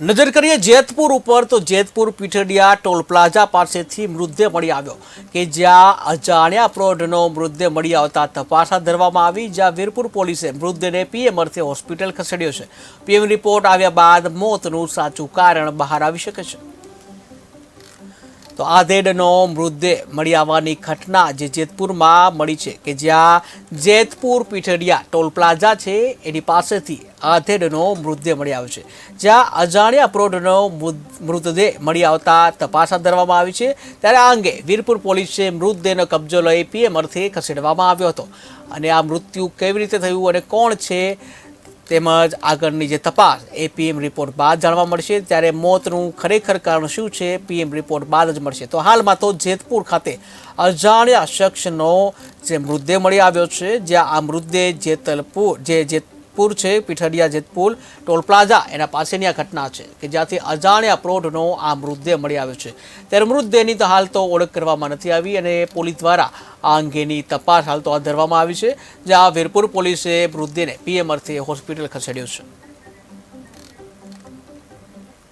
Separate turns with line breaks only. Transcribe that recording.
નજર કરીએ જેતપુર ઉપર, તો જેતપુર પીઠડિયા ટોલ પ્લાઝા પાસેથી મૃતદેહ મળી આવ્યો કે જ્યાં અજાણ્યા પ્રૌઢનો મૃતદેહ મળી આવતા તપાસ હાથ ધરવામાં આવી, જ્યાં વીરપુર પોલીસે મૃતદેહને પીએમ અર્થે હોસ્પિટલ ખસેડ્યો છે. પીએમ રિપોર્ટ આવ્યા બાદ મોતનું સાચું કારણ બહાર આવી શકે છે. તો આધેડનો મૃતદેહ મળી આવવાની ઘટના જે જેતપુરમાં મળી છે કે જ્યાં જેતપુર પીઠડિયા ટોલ પ્લાઝા છે, એની પાસેથી આધેડનો મૃતદેહ મળી આવ્યો છે. જ્યાં અજાણ્યા પ્રૌઢનો મૃત- મૃતદેહ મળી આવતા તપાસ હાથ ધરવામાં આવી છે. ત્યારે આ અંગે વીરપુર પોલીસે મૃતદેહનો કબજો લઈ પીએમ અર્થે ખસેડવામાં આવ્યો હતો. અને આ મૃત્યુ કેવી રીતે થયું અને કોણ છે તેમજ આગળની જે તપાસ, એ પીએમ રિપોર્ટ બાદ જાણવા મળશે. ત્યારે મોતનું ખરેખર કારણ શું છે, પીએમ રિપોર્ટ બાદ જ મળશે. તો હાલમાં તો જેતપુર ખાતે અજાણ્યા શખ્સનો જે મૃતદેહ મળી આવ્યો છે, જ્યાં આ મૃતદેહ જેતલપુર, જે જેતપુર છે, પીઠડિયા જેતપુર, ટોલ પ્લાઝા એના પાસેની આ ઘટના છે કે જ્યાંથી અજાણ્યા પ્રૌઢનો આ મૃતદેહ મળી આવ્યો છે. ત્યારે મૃતદેહની તો હાલ તો ઓળખ કરવામાં નથી આવી અને પોલીસ દ્વારા આ અંગેની તપાસ હાલ તો હાથ ધરવામાં આવી છે, જ્યાં વીરપુર પોલીસે મૃતદેહને પીએમ અર્થે હોસ્પિટલ ખસેડ્યો છે.